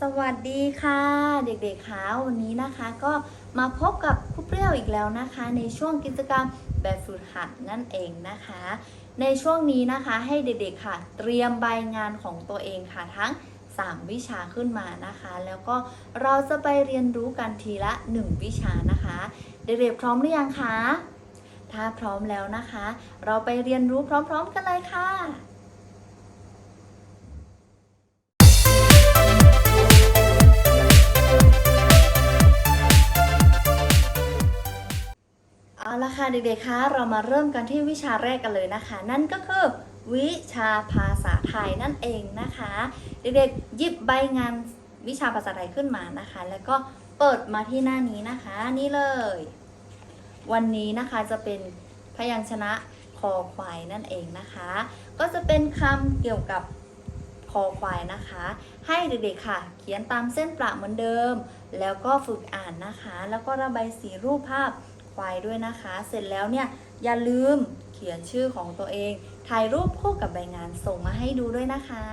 สวัสดีค่ะ เด็กๆคะวันนี้นะคะ ก็มาพบกับครูเปรี้ยวอีกแล้วนะคะ ในช่วงกิจกรรมแบบฝึกหัดนั่นเองนะคะ ในช่วงนี้นะคะให้เด็กๆค่ะ เตรียมใบงานของตัวเองค่ะทั้ง 3 วิชาขึ้นมานะคะ แล้วก็เราจะไปเรียนรู้กันทีละ 1 วิชานะคะ เด็กๆพร้อมหรือยังคะถ้าพร้อมแล้วนะคะ เราไปเรียนรู้พร้อม ๆ กันเลยค่ะ ละค่ะเด็กๆ คะเรามาเริ่มกันที่วิชาแรกกันเลยนะคะ นั่นก็คือ วิชาภาษาไทยนั่นเองนะคะ เด็กๆหยิบใบงานวิชาภาษาไทยขึ้นมานะคะ แล้วก็เปิดมาที่หน้านี้นะคะนี่เลย วันนี้นะคะจะเป็นพยัญชนะคอควายนั่นเองนะคะ ก็จะเป็นคำเกี่ยวกับคอควายนะคะ ให้เด็กๆค่ะ เขียนตามเส้นประเหมือนเดิม แล้วก็ฝึกอ่านนะคะ แล้วก็ระบายสีรูปภาพ ควายด้วยนะคะ เสร็จแล้วเนี่ยอย่าลืมเขียนชื่อของตัวเอง ถ่ายรูปคู่กับใบงานส่งมาให้ดูด้วยนะคะ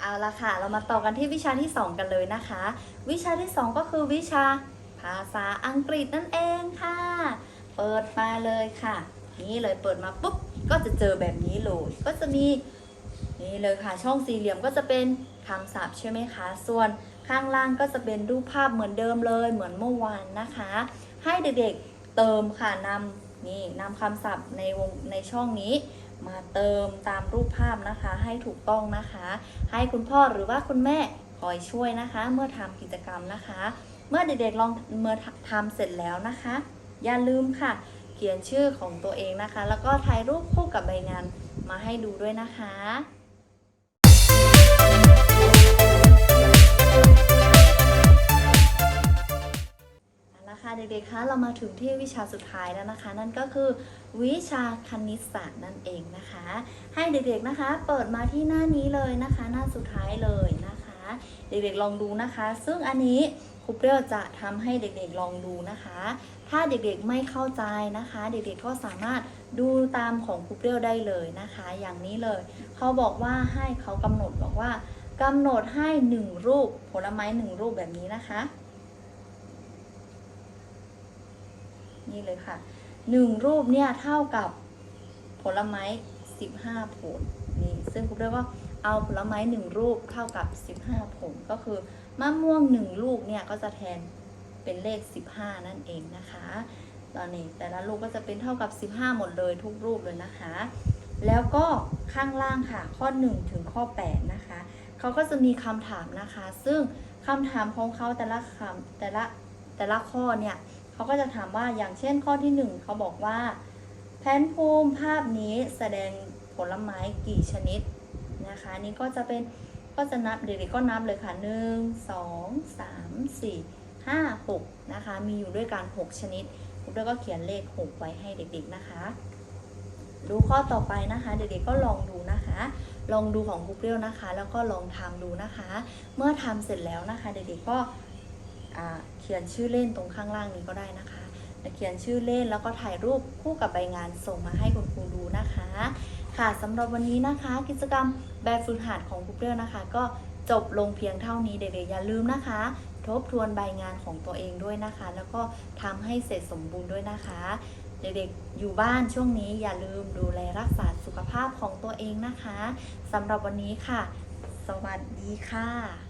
เอาละค่ะ เรามาต่อกันที่วิชาที่ 2 กันเลยนะคะ วิชาที่ 2 ก็คือวิชาภาษาอังกฤษนั่นเองค่ะ เปิดมาเลยค่ะ นี่เลยเปิดมาปุ๊บ ก็จะเจอแบบนี้เลย ก็จะมี นี่เลยค่ะช่องสี่เหลี่ยมก็จะเป็นคำศัพท์ใช่ไหมคะ ส่วนข้างล่างก็จะเป็นรูปภาพเหมือนเดิมเลยเหมือนเมื่อวานนะคะ ให้เด็กๆเติมค่ะนำนี่นำคำศัพท์ในวงในช่องนี้ มาเติมตามรูปภาพนะคะ ให้ถูกต้องนะคะ ให้คุณพ่อหรือว่าคุณแม่คอยช่วยนะคะ เมื่อทำกิจกรรมนะคะ เมื่อเด็กๆลองเมื่อทำเสร็จแล้วนะคะ อย่าลืมค่ะ เขียนชื่อของตัวเองนะคะ แล้วก็ถ่ายรูปคู่กับใบงาน มาให้ดูด้วยนะคะเอาละค่ะเด็กๆ คะเรามาถึงที่วิชาสุดท้ายแล้วนะคะ นั่นก็คือวิชาคณิตศาสตร์นั่นเองนะคะ ให้เด็กๆนะคะ เปิดมาที่หน้านี้เลยนะคะ หน้าสุดท้ายเลยนะคะ เด็กๆลองดูนะคะ ซึ่งอันนี้ รูเปรี้ยวจะทำให้เด็กๆลองดูนะคะ ถ้าเด็กๆไม่เข้าใจนะคะ เด็กๆก็สามารถดูตามของครูเปรี้ยวได้เลยนะคะ อย่างนี้เลย เขาบอกว่าให้เขากำหนดบอกว่ากำหนดให้หนึ่งรูปผลไม้หนึ่งรูปแบบนี้นะคะ นี่เลยค่ะหนึ่งรูปเนี่ยเท่ากับผลไม้ 15 ผลนี่ซึ่งครูเรียกว่าเอาผลไม้หนึ่งรูปเท่ากับ 15 ผลก็คือ มะม่วงหนึ่งลูกเนี่ยก็จะแทนเป็นเลข 15 นั่นเองนะคะ ตอนนี้แต่ละลูกก็จะเป็นเท่ากับ 15 หมดเลยทุกรูปเลยนะคะ แล้วก็ข้างล่างค่ะข้อ 1 ถึงข้อ 8 นะคะ เขาก็จะมีคำถามนะคะ ซึ่งคำถามของเขาแต่ละคำแต่ละแต่ละข้อเนี่ยเขาก็จะถามว่าอย่างเช่นข้อที่ 1 เขาบอกว่า แผนภูมิภาพนี้แสดงผลไม้กี่ชนิดนะคะ นี่ก็จะเป็น ก็จะนับเด็กๆก็นับเลยค่ะ 1 2 3 4 5 6 นะคะ มีอยู่ด้วยกัน 6 ชนิดคุณด้วยก็เขียนเลข 6 ไว้ให้เด็กๆนะคะ ดูข้อต่อไปนะคะ เด็กๆก็ลองดูนะคะ ลองดูของครูเปรี้ยวนะคะ แล้วก็ลองทำดูนะคะ เมื่อทำเสร็จแล้วนะคะ เด็กๆก็เขียนชื่อเล่นตรงข้างล่างนี้ก็ได้นะคะ เขียนชื่อเล่นแล้วก็ถ่ายรูปคู่กับใบงานส่งมาให้คุณครูดูนะคะ ค่ะสำหรับวันนี้นะคะ กิจกรรมแบบฝึกหัดของครูเปรี้ยวนะคะ ก็จบลงเพียงเท่านี้เด็กๆอย่าลืมนะคะ ทบทวนใบงานของตัวเองด้วยนะคะ แล้วก็ทำให้เสร็จสมบูรณ์ด้วยนะคะ เด็กๆอยู่บ้านช่วงนี้อย่าลืมดูแลรักษาสุขภาพของตัวเองนะคะสำหรับวันนี้ค่ะ สวัสดีค่ะ